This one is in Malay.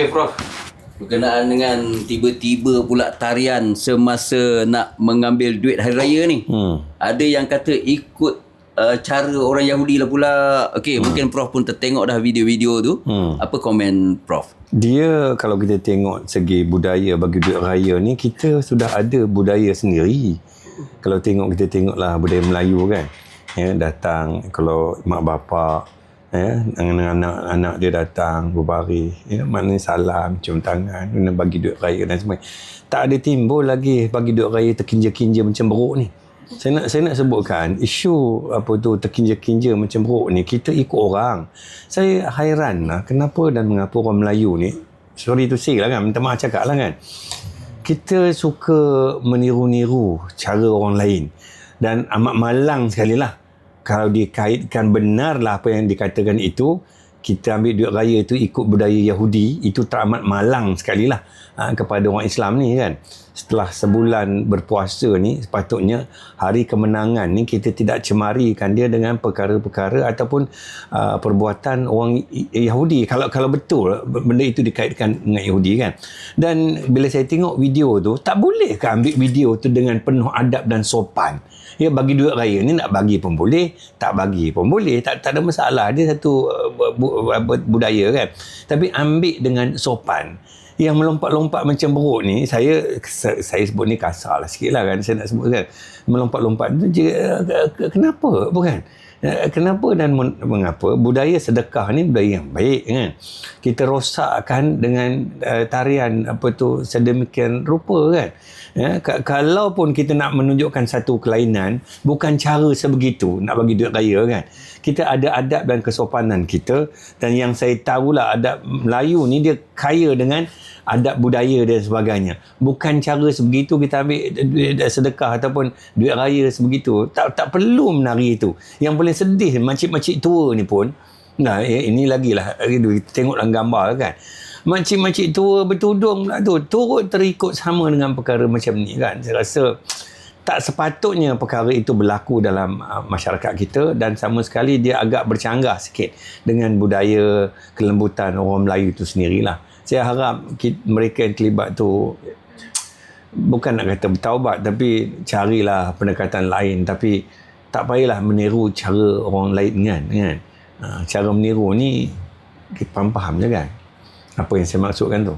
Okay, Prof. Berkenaan dengan tiba-tiba pula tarian semasa nak mengambil duit hari raya ni. Hmm. Ada yang kata ikut uh, cara orang Yahudi lah pula. Okay, hmm. mungkin Prof pun tertengok dah video-video tu. Hmm. Apa komen Prof? Dia kalau kita tengok segi budaya bagi duit raya ni kita sudah ada budaya sendiri. Kalau tengok kita tengoklah budaya Melayu kan. Ya datang kalau mak bapak ya dengan anak-anak dia datang berbaris ya maknanya salam cium tangan kena bagi duit raya dan sebagainya. Tak ada timbul lagi bagi duit raya terkinja-kinja macam beruk ni. Saya nak saya nak sebutkan isu apa tu terkinja-kinja macam beruk ni kita ikut orang. Saya hairan lah kenapa dan mengapa orang Melayu ni sorry to say lah kan minta maaf cakap lah kan kita suka meniru-niru cara orang lain dan amat malang sekali lah kalau dikaitkan benarlah apa yang dikatakan itu kita ambil duit raya itu ikut budaya Yahudi itu teramat malang sekali lah ha, kepada orang Islam ni kan setelah sebulan berpuasa ni sepatutnya hari kemenangan ni kita tidak cemarikan dia dengan perkara-perkara ataupun uh, perbuatan orang Yahudi. Kalau kalau betul benda itu dikaitkan dengan Yahudi kan? Dan bila saya tengok video tu tak boleh ke ambil video tu dengan penuh adab dan sopan? Ya bagi duit raya ni nak bagi pun boleh tak bagi pun boleh. Tak tak ada masalah. Dia satu uh, bu, bu, budaya kan? Tapi ambil dengan sopan yang melompat-lompat macam beruk ni saya saya sebut ni kasar lah sikit lah kan. Saya nak sebut kan melompat-lompat tu kenapa? Bukan kenapa dan mengapa budaya sedekah ni budaya yang baik kan? Kita rosakkan dengan uh, tarian apa tu sedemikian rupa kan? Ya kalau pun kita nak menunjukkan satu kelainan bukan cara sebegitu nak bagi duit raya kan? Kita ada adab dan kesopanan kita dan yang saya tahulah adab Melayu ni dia kaya dengan adab budaya dan sebagainya. Bukan cara sebegitu kita ambil duit sedekah ataupun duit raya sebegitu. Tak tak perlu menari itu. Yang paling sedih makcik-makcik tua ni pun nah eh, ini lagi lah kita tengok dalam gambar kan. Makcik-makcik tua bertudung pula tu turut terikut sama dengan perkara macam ni kan. Saya rasa tak sepatutnya perkara itu berlaku dalam uh, masyarakat kita dan sama sekali dia agak bercanggah sikit dengan budaya kelembutan orang Melayu itu sendirilah saya harap mereka yang terlibat tu bukan nak kata bertaubat tapi carilah pendekatan lain. Tapi tak payahlah meniru cara orang lain kan kan? Ha, cara meniru ni kita faham-faham je kan? Apa yang saya maksudkan tu